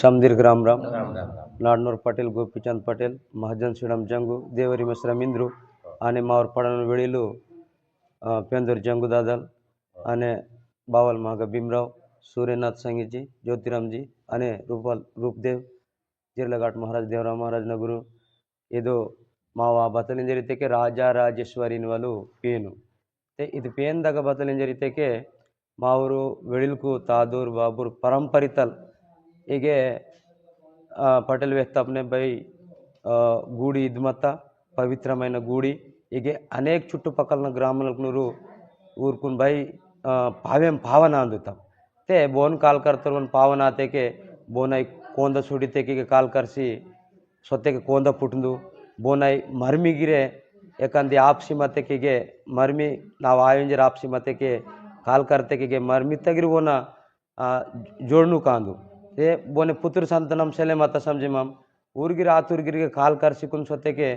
શામદીર ગ્રામ રામ નાડનોર પટેલ ગોપીચંદ પટેલ મહાજન શ્રીરામ જંગુ દેવરી મિશ્રામ ઇન્દ્રુ અને માવરપાડાનું વેળીલું પેંદર જંગુ દાદલ અને બાવલ માગા ભીમરાવ સૂર્યનાથ સંગીતજી જ્યોતિરામજી અને રૂપાલ રૂપદેવ જીર્લઘાટ મહારાજ દેવરામ મહારાજನ ગુರು ಇದು ಮಾವ ಬತಲಿಂಜರಿತಕ್ಕೆ ರಾಜ ರಾಜೇಶ್ವರಿನವಲು ಪೇನು ಇದು ಪೇನ್ದಾಗ ಬತಲಿಂಜರಿತಕ್ಕೆ ಬಾವರು ವೆಳಿಲ್ಕು ತಾದೂರ್ తాదూర్ ಪರಂಪರಿತಲ್ ಹೀಗೆ ಪಟೇಲ್ ವ್ಯಸ್ಥಾಪನೆ ಬೈ గూడి ఇదిమత్త పవిత్రమైన ಗೂಡಿ ಹೀಗೆ ಅನೇಕ చుట్టుపక్కల గ్రామాలకు ఊరుకుని ಬೈ ಪಾವೆಂ ಪಾವನ అందుతాం ಮತ್ತೆ ಬೋನ್ ಕಾಲ್ ಒಂದು ಪಾವನ ಆತೇಕೆ ಬೋನಾಯಿ ಕೋಂದ ಸುಡಿತೇಕೆಗೆ ಕಾಲ್ ಕರೆಸಿ ಸೊತ್ತೆಗೆ ಕೋಂದ ಪುಟ್ದು ಬೋನಾಯಿ ಮರ್ಮಿಗಿರೆ ಯಾಕಂದ್ರೆ ಆಪ್ಸಿ ಮತಕೆಗೆ ಮರ್ಮಿ ನಾವು ಆಯೋಂಜರ ಆಪ್ಸಿ ಮತಕ್ಕೆ కాల్ కర్తకి మరి మీ దగ్గర ఉన్న జోడును కాదు ఏ బోనే పుత్రు సంతనం సెలే మత సంజమం ఊరిగి రాతురిగిరిగి కాల్ కరిసి కొంచెకే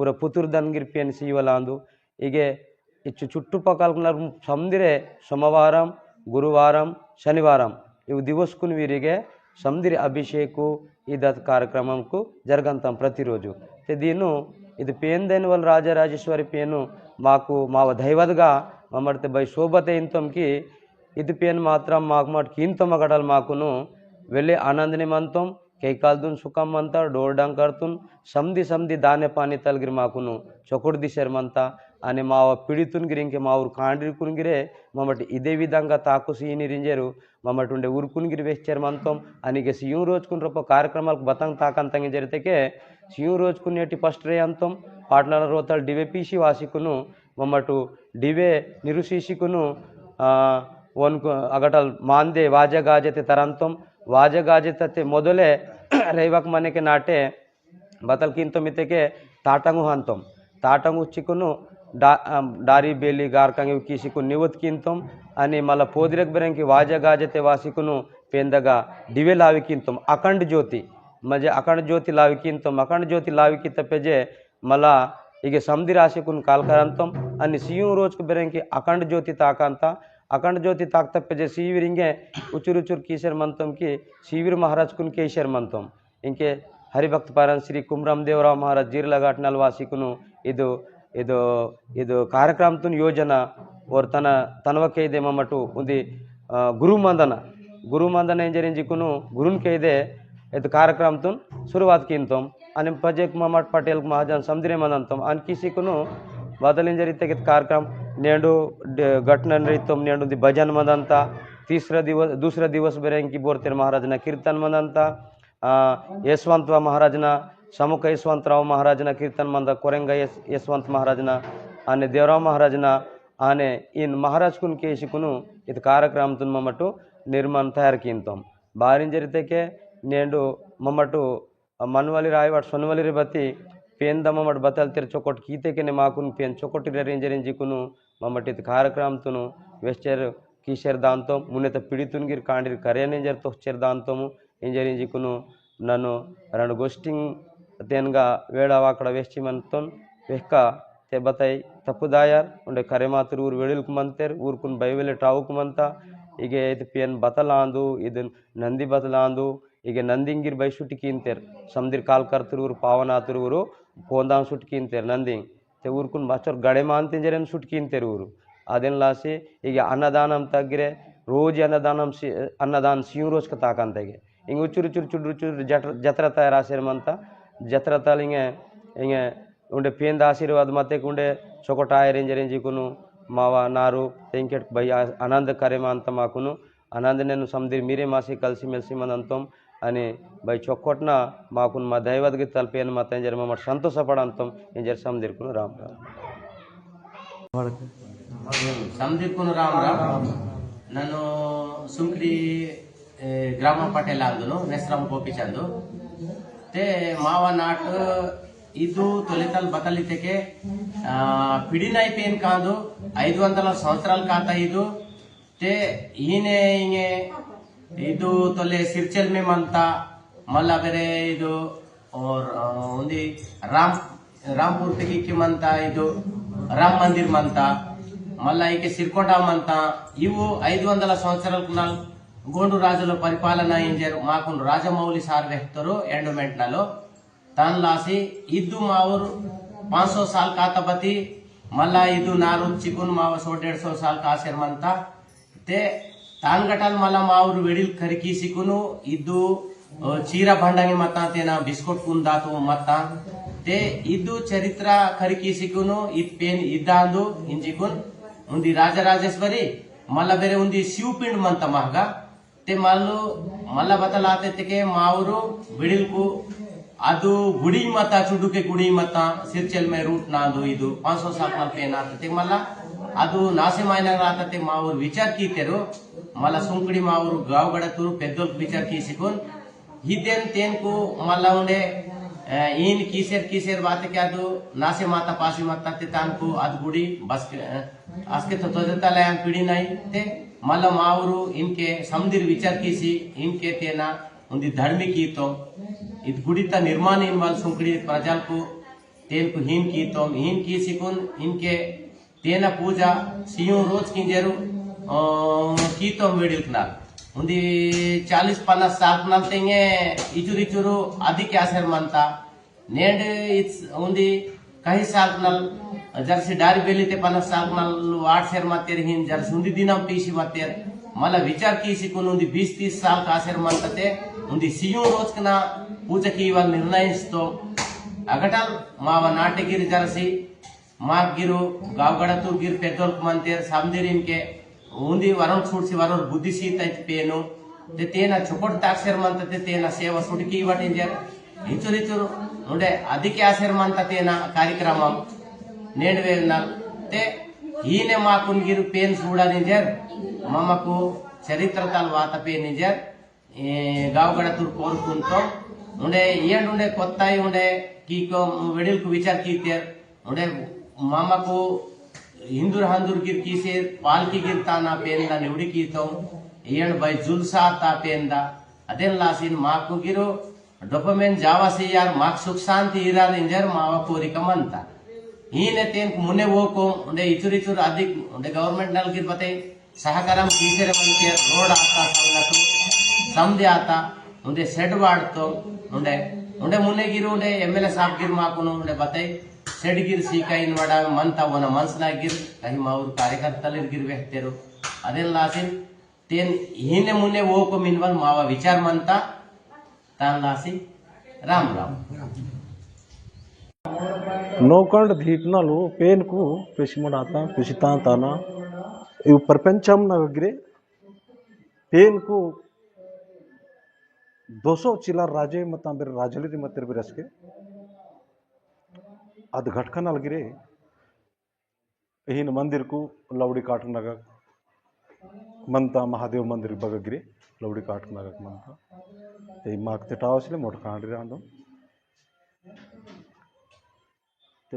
ఊర పుత్రు దన్గిరిపి అని సీవలాందు ఇగే ఇచ్చు చుట్టుపక్కల సందిరే సోమవారం గురువారం శనివారం ఇవి దివసుకుని వీరిగే సందిరి అభిషేకు ఈ దత్ కార్యక్రమంకు జరగంతం ప్రతిరోజు దీను ఇది పేందేని వల్ల రాజరాజేశ్వరి పేను మాకు మావ దైవద్గా బై ಬೈ ఇంతంకి ఇది పేన్ మాత్రం మాకు ಮಾಟ್ ಕಿಂತಮ గడలు మాకును వెళ్ళి ఆనందని మంతం కైకాల్దున్ సుఖం అంతా డోర్డం కడుతున్ సమ్ది సమ్ది దానే పాని తలగిరి మాకును చొకుడు దిశరమంతా అని మా పిడితున్ గిరింకి మా ఊరు కాండ్రి కునిగిరే మమ్మటి ఇదే విధంగా తాకు సీని రింజరు మమ్మటి ఉండే ఉరుకునిగిరి మంతం అని సీఎం రోజుకుని రొప్ప కార్యక్రమాలకు బతంగ తాకంతంగా జరితేకే సీఎం రోజుకునేటి ఫస్ట్ రే అంతం పాటల రోతాలు డివైపీసీ వాసికును మమ్మటు డివే నిరుశీషికును వనుకు అగట మాందే వాజగాజతి తరంతం వాజగాజతతి మొదలే రేవక మనకి నాటే బతల్కింతమితకే తాటంగు హంతం తాటంగు చికును డా డారీ బేలి గార్కంగి కీసుకు నివత్కింతం అని మళ్ళా పోదిరకు బెరంకి వాజగాజత వాసికును పెందగా డివే లావికింతం అఖండ్ జ్యోతి మజే అఖండ్ జ్యోతి లావికింతం అఖండ్ జ్యోతి లావికి తప్పజే మళ్ళా ಈಗ ಸಂಧಿರಾಶಿ ಕುನ್ ಕಾಲ್ಕರಂತ ಅಲ್ಲಿ ಸಿಎಂ ರೋಜುಕಿ ಅಖಂಡ ಜ್ಯೋತಿ ತಾಕ ಅಂತ ಅಖಂಡ ಜ್ಯೋತಿ ತಾಕತಪ್ಪ ಹಿಂಗೆ ಉಚುರುಚುರು ಕೀಶರ್ ಮಂತ್ರಕ್ಕೆ ಸಿವಿರು ಮಹಾರಾಜ್ ಕುನ್ ಮಂತಂ ಮಂತ್ರ ಇಂಕೆ ಹರಿಭಕ್ತಪರ ಶ್ರೀ ಕುಂಬರಂ ದೇವರ ಮಹಾರಾಜ್ ಜೀರ್ಲ ಘಾಟನಲ್ವಾ ಕು ಇದು ಇದು ಕಾರ್ಯಕ್ರಮ ಯೋಜನ ಅವರು ತನವಕ್ಕೆ ಇದೆ ಮಮ್ಮಟು ಉದಿ ಗುರುಮಂದನ ಗುರುಮಂದನ ಏನು ಗುರುನ್ ಕೈದೆ એ તો કાર્યક્રમ તું શરૂઆત કીનતમ અને પછી એક મમટ પટેલ મહાજન સમજીને મનાતમ અને કિસી કોનું ಬದಲಿನ ರೀತಿಯ ಕಾರ್ಯಕ್ರಮ ನೇಡು ಘಟನೆ ನಡೀತು ನೇಡು ದಿ ಭಜನ್ ಮದಂತ ತೀಸ್ರ ದಿವಸ ದೂಸರ ದಿವಸ ಬೇರೆ ಅಂಕಿ ಬೋರ್ತಿರ ಮಹಾರಾಜನ ಕೀರ್ತನ್ ಮದಂತ ಯಶವಂತ ಮಹಾರಾಜನ ಸಮ್ಮುಖ ಯಶವಂತರಾವ್ ಮಹಾರಾಜನ ಕೀರ್ತನ್ ಮಂದ ಕೊರೆಂಗ ಯಶ್ ಯಶವಂತ ಮಹಾರಾಜನ ಆನೆ ದೇವರಾವ್ ಮಹಾರಾಜನ ಆನೆ ಇನ್ ಮಹಾರಾಜ್ ಕುನ್ ಕೇಶಿಕುನು ಇದು ಕಾರ್ಯಕ್ರಮ ತುಂಬ ಮಟ್ಟು ನಿರ್ಮಾಣ ತಯಾರಿಕೆಂತಂ ಬಾರಿಂಜ ರೀತಿಯಕ್ಕೆ నేను మమ్మటు మన్వలి రాయవాడు సొన్వలిరి బతి ಪೇಂದ ಮಮ್ಮಟ್ ಬತಲ್ ತಿರ್ ಚೊಕೊಟ್ ಕೀತೆಕೆನೆ ಮಾಕುನ್ ಪೇನ್ ಚೊಕೊಟ್ಟಿರ ರೇಂಜರೇನ್ ಜಿಕುನು ಮಮ್ಮಟಿತ್ ಕಾರ್ಯಕ್ರಮತುನು ವೆಸ್ಟರ್ కీషర్ దాంతో మున్నెత పిడితున్గిర్ కాండిర్ కరేనేంజర్ తొచ్చేరు దాంతో ఇంజరింజికును నన్ను రెండు గోష్టింగ్ తేన్గా వేడవాకడ వేష్టిమంతో వెక్క తెబ్బతాయి తప్పుదాయార్ ఉండే కరేమాతురు ఊరు వెడులకు మంతేర్ ఊరుకుని బైవెళ్ళి టావుకు మంత ఇక ఇది పియన్ బతలాందు ఇది నంది బతలాందు ఇగే నందింగిర్ బయషుటికి ఇన్తేర్ సంధిర్ కాల్కర్తురురు పావనాతురురు బోందాన్ సూటికి ఇన్తేర్ నంది చెవుర్కున్ మాచర్ గడేమాం ఇన్తేర్ ఎం సూటికి ఇన్తేర్ ఉరు ఆ దిన లాసి ఇగే అన్నదానం తక్కిరే రోజీ అన్నదానం అన్నదానం సి రోజ్ క తాకంతే ఇంగ ఉచురు చురు చురు జాత్ర తయారాసే మంతా జాత్ర తాలింగ ఇంగ వుండే పీంద ఆశీర్వాద్ మాతే కుండే శోకటాయి రేం జరేంజి కును మావ నారూ వెంకట్ భయ్యా ఆనంద కరేమాంతా మాకును ఆనందనేను సంధిర్ మీరే మాసి కల్సి మెల్సి మందంతం అని బై చొక్కొట్టిన మాకు మా దైవతకి తలపి అని మా తన జరిమ సంతోషపడంతం ఏం చేసి సందిరుకును రామ్ రామ్ సందిక్కును రామ్ రామ్ నన్ను సుంకిడి గ్రామం పటేల్ అందులు నెస్రామ్ గోపిచందు తే మావ నాటు ఇదు తొలితలు బతలితకే పిడినైపోయింది కాదు ఐదు వందల సంవత్సరాలు కాత ఇదు తే ఈయన ఇది తొలే సిర్చల్ ಮೇಮ್ ಅಂತ ಮಲ್ಲ ಬೇರೆ ಇದು రామ్ ರಾಮ್ ರಾಮ್ಪುರ್ ತೆಗಿಕ್ಕಿಮ್ ಅಂತ ಇದು ರಾಮ್ ಮಂದಿರ್ ಅಂತ మళ్ళా ఇక మంత ఇవు ఐదు వందల సంవత్సరాలకు గోండు రాజుల పరిపాలన ఏంజారు మాకు రాజమౌళి సార్ వెహ్తరు ఎండోమెంట్నలో తన్ లాసి ఇద్దు మా ఊరు పాంచ సో సాల్ కాతపతి మళ్ళా ఇదు నారు చికున్ మావ సో డేడ్ సో సాల్ కాసేరమంతా తే ತಾನ್ಗಟಲ್ ಮಲ್ಲ ಮಾವರು ವೆಡಿಲ್ ಕರಿಕೀಸಿಕುನು ಇದ್ದು ಚೀರ ಭಂಡಂಗಿ ಮತ್ತಾತೇನ ಬಿಸ್ಕೊಟ್ ಕುಂದಾತು ಮತ್ತ ತೆ ಇದ್ದು ಚರಿತ್ರ ಕರಿಕೀಸಿಕುನು ಇದ್ ಪೇನ್ ಇದ್ದಾಂದು ಇಂಜಿಕುನ್ ಒಂದಿ ರಾಜರಾಜೇಶ್ವರಿ ಮಲ್ಲ ಬೇರೆ ಉಂದಿ ಶಿವಪಿಂಡ್ ಮಂತ ಮಹಗ ತೆ ಮಲ್ಲು ಮಲ್ಲ ತಿಕೆ ಮಾವರು ಬಿಡಿಲ್ಕು ಅದು ಗುಡಿ ಮತ ಚುಡುಕೆ ಗುಡಿ ಮತ ಸಿರ್ಚೆಲ್ ಮೇ ರೂಟ್ ನಾದು ಇದು ಪಾಂಚ್ ಸೋ ಸಾಕ್ ಮಲ್ಪೇನಾಗ್ತದೆ ಮಲ್ಲ ಅದು 나ಸಿಮಾಯಿ ನಗರಾತತಿ ಮಾವರು ವಿಚಾರ ಕೀತೆರು ಮಲ್ಲ ಸುಂಕಡಿ ಮಾವರು गावಗಡತರು ಬೆದ್ದೋಲ್ ವಿಚಾರ ಕೀಸಿಕೂ ಹಿದನ್ ತೇನ್ کو ಮಲ್ಲೋನೆ ಇನ್ ಕೀಸೇರ್ ಕೀಸೇರ್ ಮಾತೆ ಕ್ಯಾದು 나ಸಿಮಾತಾ 파ಸಿಮಾತಾ ತತೆ ತಾನ್ کو ಅದ ಗುಡಿ ಬಸ್ ಅಸ್ಕೆ ತತದ ತಲೆ ಪಿಡಿ ನೈ ಮಲ್ಲ ಮಾವರು ಇನ್ಕೆ ಸಮದಿರ್ ವಿಚಾರ ಕೀಸಿ ಇನ್ಕೆ ತೇನಾ ಒಂದಿ ಧರ್ಮಿ ಕೀತೋ ಇದ್ ಗುಡಿ ತ ನಿರ್ಮಾಣ ಇನ್ ಮಲ್ಲ ಸುಂಕಡಿ ರಾಜಾಲ್ کو ತೇನ್ کو ಹಿನ್ ಕೀತೋ ಮೀನ್ ಕೀಸಿಕೂ ಇನ್ಕೆ તેના પૂજા સિંહ રોજ કિંજેરું ಕೀತ ಮೇಡಿಲ್ಕನಾಲ್ ಒಂದು ಚಾಲೀಸ್ ಪನ್ನಾಸ್ ಸಾಕ್ ನಂತಂಗೆ ಇಚುರು ಇಚುರು ಅದಕ್ಕೆ ಆಸರ್ ಮಂತ ನೇಂಡ್ ಇಟ್ಸ್ ಒಂದು ಕಹಿ ನಲ್ ಜರ್ಸಿ ಡಾರಿ ಬೆಲಿತೆ ನಲ್ ವಾಟ್ ಸೇರ್ ಮಾತೇರ್ ಹಿಂದ್ ಜರ್ಸಿ ಉಂದಿ ದಿನ ಪೀಸಿ ಮಾತೇರ್ ಮಲ ವಿಚಾರ ಕೀಸಿಕೊಂಡು ಒಂದು ಬೀಸ್ ತೀಸ್ ಸಾಲ್ಕ ಆಸರ್ ಮಂತತೆ ಒಂದು ಸಿಯು ರೋಜ್ಕನ ಪೂಜಕಿ ಇವಾಗ ನಿರ್ಣಯಿಸ್ತೋ ಅಗಟಲ್ ಮಾವ ನಾಟಕಿರಿ ಜರಸಿ माप गिरो गावगड़ा तू गिर पेट्रोल मंतेर सामदेर इनके उंदी वरण छूडसी वरण बुद्धिशीत ऐत पेनो ते तेना चुकोट ताक्षर मंत ते तेना ఉండే అధిక ఆశీర్మంత తేన కార్యక్రమం నేను వేలున్నాం ఈయన మాకు గిరు పేను చూడనిజర్ మమ్మకు చరిత్ర తర్వాత పేనిజర్ గావగడ తూరు కోరుకుంటాం ఉండే ఉండే కొత్త ఉండే కీకో వెడిల్కు విచార్ కీతేర్ ఉండే मामा को हिंदुर हांदुर गिरकी से पालकी गिरता ಬೈ ಜುಲ್ಸಾ ತಾಪೆಯಿಂದ ಅದೆಲ್ಲ ಸೀನ್ ಮಾಕುಗಿರು ಡೊಪಮೆನ್ ಜಾವಾಸಿ ಯಾರು ಸುಖ ಶಾಂತಿ ಇರಾದ ಇಂಜರ್ ಮಾವ ಮುನೆ ಉಂಡೆ ಅದಿಕ್ ಉಂಡೆ ಗವರ್ಮೆಂಟ್ ನಲ್ಗಿರ್ ಬತೆ ಸಹಕಾರ ಕೀಸೆರೆ ರೋಡ್ ಆತ ಉಂಡೆ ಸೆಡ್ ಉಂಡೆ ಉಂಡೆ ಎಮ್ ಎಲ್ ಎ ಮಾಕುನು ಉಂಡೆ ಸೆಡ್ಗಿರ್ ಸೀಕಾಯಿನ್ ಮಾಡ ಮಂತ್ ಅವನ ಮನ್ಸನಾಗಿರ್ ಕಹಿಮ ಅವ್ರು ಕಾರ್ಯಕರ್ತಲಿರ್ಗಿರ್ಬೇಕ್ತೇರು ಅದೆಲ್ಲ ಆಸಿನ್ ತೇನ್ ಹಿಂದೆ ಮುನ್ನೆ ಹೋಗೋ ಮಿನ್ವಲ್ ಮಾವ ವಿಚಾರ ಮಂತ ತಾನ್ ಲಾಸಿ ರಾಮ್ ರಾಮ್ నోకండ్ ధీట్నలు పేన్కు పెసిమడాత పెసితాంతాన ఇవి ప్రపంచం నగరే పేన్కు దోసో చిల్లర రాజే మత రాజలిది మత్తిరి బిరస్కే ಅದು ಘಟ್ಕನಲ್ಗಿರಿ ಈನು ಮಂದಿರಗೂ ಲೌಡಿ ಕಾಟನಾಗ ಮಂತ ಮಹಾದೇವ್ ಮಂದಿರ್ಗೆ ಬಗಿರಿ ಲೌಡಿ ಕಾಟ್ಕಾಗಕ್ಕೆ ಮಂತ ಈ ಮಕ್ಕ ತಿಂಡ್ರಿ ಅಂದ್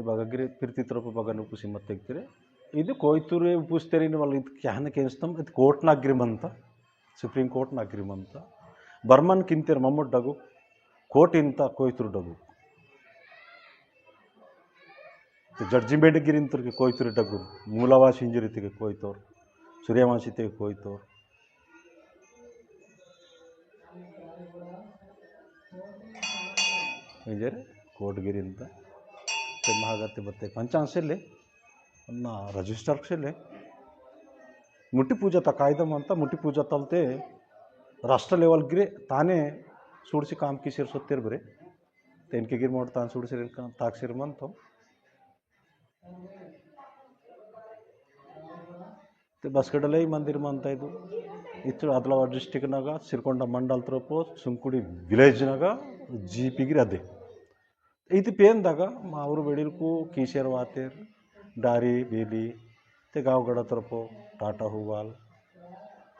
ಬಗಿರಿ ತಿರ್ತಿ ತ್ರ ಬಗನ ಉಪಸಿ ಮತ್ತೆ ತೆಗತಿರಿ ಇದು ಕೊಯ್ತುರೇ ಉಪಸಿರಿ ಇನ್ನುವಾಗ ಇದು ಕೆಲ ಕೆನಿಸ್ತಮ್ಮ ಇದು ಕೋರ್ಟ್ನಾಗ್ರಿ ಮಂತ ಸುಪ್ರೀಂ ಕೋರ್ಟ್ನಾಗ್ರಿ ಮಂತ ಬರ್ಮನ್ ಕಿಂತೇರ ಮಮ್ಮ ಡಗು ಕೋರ್ಟ್ ಇಂತ ಕೊಯ್ತೂರು ಡಗು ಜಡ್ಜಿಮೇಟಗಿರಿಂತರಿಗೆ ರೀ ಡಗ್ಗು ಮೂಲವಾಸಿ ಹಿಂಜರಿತಿಗೆ ಕೋಯ್ತವ್ರು ಸೂರ್ಯವಂಶಿತಿಗೆ ಕೋಯ್ತವ್ರು ಇಂಜರಿ ಅಂತ ಮಹಾಗತಿ ಪಂಚಾಂಶ ಪಂಚಾಂಶಲ್ಲಿ ಅನ್ನ ರಜಿಸ್ಟರ್ಕ್ಷಲ್ಲಿ ಮುಟ್ಟಿ ಪೂಜಾ ತ ಅಂತ ಮುಟ್ಟಿ ಪೂಜಾ ತಲ್ತೆ ರಾಷ್ಟ್ರ ಗಿರಿ ತಾನೇ ಸೂಡಿಸಿ ಕಾಮ್ಕಿ ಸೇರಿಸುತ್ತಿರ್ಬ್ರಿ ಗಿರಿ ಮಾಡಿ ತಾನು ಸೂಡಿಸಿರ್ ತಾಕ್ಸಿರ್ಮಂತು ते ಮಂದಿರ ಮಂದಿರ ಅಂತ ಇದು ಇತ್ತು ಆದಿಲಾಬಾದ್ ಡಿಸ್ಟಿಕ್ನಾಗ ಸಿರ್ಕೊಂಡ ಮಂಡಲ್ ತ್ರೊಪು ಸುಂಕುಡಿ ವಿಲೇಜ್ನಾಗ ಗಿರಿ ಅದೇ ಇದು ಪೇಂದಾಗ ಅವರು ಬೆಳಿಲ್ಕು ಕೀಶೇರ್ ವಾತೇರ್ ಡಾರಿ ಬೇಲಿ ಮತ್ತು ಗಾವ್ಗಡ ತರಪೋ ಟಾಟಾ ಹೂವಾಲ್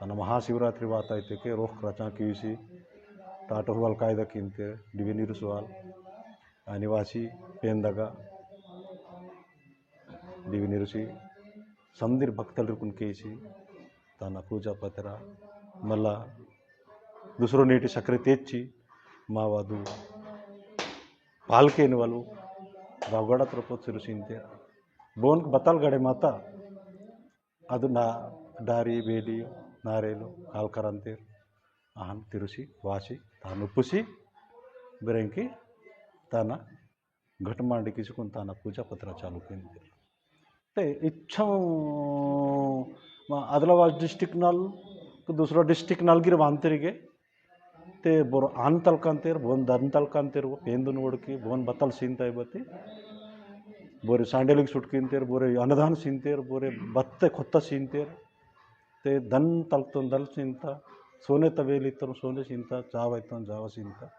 ತನ್ನ ಮಹಾಶಿವರಾತ್ರಿ ವಾತಾಯ್ತಕ್ಕೆ ರೋಹ್ ರಚನಾ ಕೀಸಿ ಟಾಟಾ ಹೂವಾಲ್ ಕಾಯ್ದಕ್ಕಿಂತೆ ಡಿವಿ ಆ ನಿವಾಸಿ ಪೇಂದಾಗ දිවිනිරුසි සම්දිර් భక్తులకు కేసి తన పూజా పత్ర మళ్ళా దుసరో నీటి చక్కెర తెచ్చి మా వాదు పాల్కేని వాళ్ళు రావుగడ త్రపోత్సరు చింతే బోన్కి బతాలు గడే మాత అది నా డారి వేలి నారేలు కాల్కరంతేరు ఆహన్ తిరుసి వాసి తాను పుసి బిరంకి తన ఘటమాండి తీసుకుని తన పూజా పత్ర చాలుకుంది ते इच्छा आदिलाबाद डिस्ट्रिक्ट नाल दुसरो डिस्ट्रिक्ट नालगीर बांदतरीगे ते बोर आन तलकांतेर भोवन धन तलकांतेर पेंदून ओडकी भोवन बतल सिंताय बती बोरे सांडेलीक सुटकिंतेर बोरे अन्नदान सिंतेर बोरे बत्ते खोत्ता सिंतेर ते धन तलतोन दल सिंता सोने तवेली तो सोने सिंता चाव आयतन जाव सिंता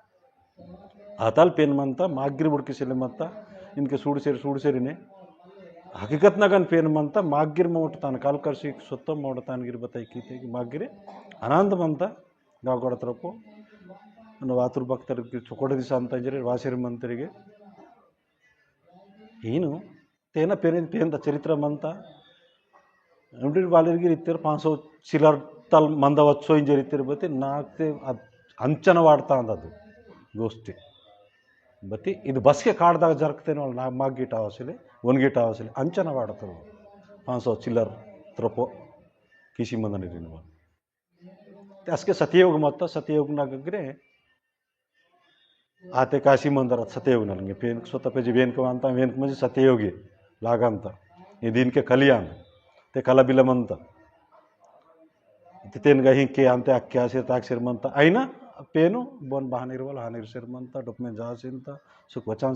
हाताल पेन मनता मागिर बुड़की सिले मत्ता इनके सूड़ सेर सूड़ सेर इन्हें ಹಕೀಕತ್ನಾಗನ್ ಪೇನು ಮಂತ ಮಾಗ್ಗಿರ್ ಮೌಟ್ ತಾನು ಕಾಲ್ಕರ್ಷಿ ಸುತ್ತ ಮೌಡ ತಾನಗಿರ್ ಕೀತೆಗೆ ಮಾಗ್ಗಿರಿ ಅನಂತ ಮಂತ ಕೊಡತ್ರಪ್ಪು ನಾವು ಆತುರ್ ಭಕ್ತರಿಗೆ ಚೊಕೊಡ ದಿವಸ ಅಂತಂಜರಿ ವಾಸಿರ್ ಮಂತರಿಗೆ ಏನು ತೇನ ಪೇನ ತೇನ ಚರಿತ್ರ ಮಂತ ಎಂಡಿರ್ ಗಿರ್ ಪಾಂಚ್ ಸೌ ಚಿಲರ್ ತಲ್ ಮಂದ ವತ್ಸೋ ಇಂಜರಿ ಇತ್ತಿರ್ ಬತ್ತಿ ನಾಲ್ಕು ಅದು ಅಂಚನ ವಾಡ್ತಾ ಅಂದದು ಗೋಷ್ಠಿ ಬತ್ತಿ ಇದು ಬಸ್ಗೆ ಕಾಡ್ದಾಗ ಜರ್ಕ್ತೇನೆ ಅವಳು ನಾ ಮಾಗ್ಗಿಟ್ಟ ಒಣಗಿಟ್ಟ ಅವಸಲಿ ಅಂಚನ पांच सौ चिल्लर त्रपो किसी मन नहीं रहने वाला तो सतयोग मत तो सतयोग नगरे आते काशी मंदिर सतयोग नलंगे फेन स्वतः पे वेन का मानता वेन म्हणजे सतयोगी लागंत ये दिन के कलिया ते कला बिल म्हणता तिथे गा हिंके आमते अख्खे असे ताक्षीर म्हणता आहे ना पेनो बन बहानीर वाला हानीर सिर मंत डॉक्यूमेंट जा सिंता सुख वचान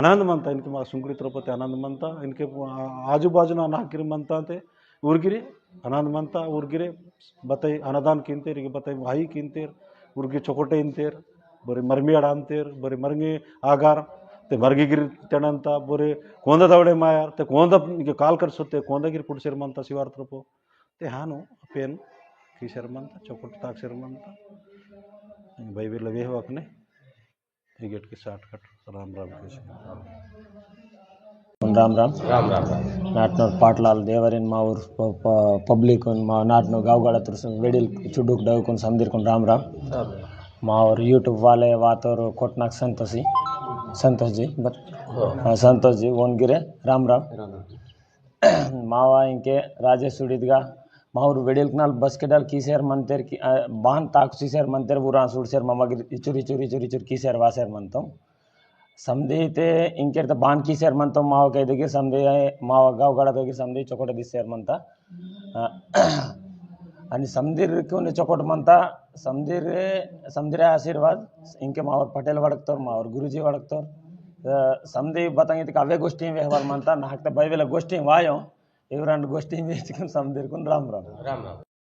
आनंदमंत इनके सुंकुरी तिरुपति आनंदमंत इनके आजूबाजू ना नागिरी मंतते उर्गी आनंदमंत उर्गी बत अनादान किंतर ही बत वाही किंतर उर्गी चौकोटे इंतर बरी मरमी अड़ अंतर बरी मरंगी आगार ते मरगी गिरी तेणंत बरी कोंद दवड़े मायार ते कोंद काल कर सोते कोंदगिरी पुड़सेरमंत शिवार तिरुपो ते हाँ पेन खीसेरमंत चौकोट ताकसेरमंत भाई बिर्वेह वकने गेट के शार्ट कट राम राम कृष्ण राम राम राम राम नाटनूर पाटलाल देवरिन मावर पब्लिक उन नाटनूर गांव गाड़ा तुरसन वेडिल चुडुक डाउ कुन संदिर कुन राम राम मावर यूट्यूब वाले वातोर कोटनाक संतोषी संतोष जी बट संतोष जी वोन राम राम मावा इनके राजेश सुडितगा ಮಾವ್ರು ವೆಡಿಯಲ್ಕ್ನಾಲ್ ಬಸ್ಕೆಟಲ್ ಕೀಸೇರ್ ಮಂತೆರ್ ಕಿ ಬಾನ್ ತಾಕು ಸೀಸೇರ್ ಮಂತೆರ್ ಊರ ಸುಡ್ಸೇರ್ ಮಮಗಿರ್ ಇಚುರ್ ಇಚುರ್ ಇಚುರ್ ಇಚುರ್ ಕೀಸೇರ್ ವಾಸೇರ್ ಮಂತಂ ಸಂದೇತೆ ಇಂಕೆರ್ತ ಬಾನ್ ಕೀಸೇರ್ ಮಂತಂ ಮಾವ ಕೈದಗಿರ್ ಸಂದೇ ಮಾವ ಗಾವ್ ಗಡದಗಿರ್ ಸಂದೇ ಚೊಕೊಟ ದಿಸ್ಸೇರ್ ಮಂತ आणि समधीर कोणी चकोट म्हणता समधीर समधिरे आशीर्वाद इंके मावर पटेल वडकतोर मावर गुरुजी वडकतोर समधी बतांगे काव्य गोष्टी व्यवहार म्हणता नाहक बैवेला गोष्टी वायो ఎవరన్నా గోష్ఠీ వేసుకుని సమ్ తీరుకుని రామ్ రామ్ రామ్ రామ్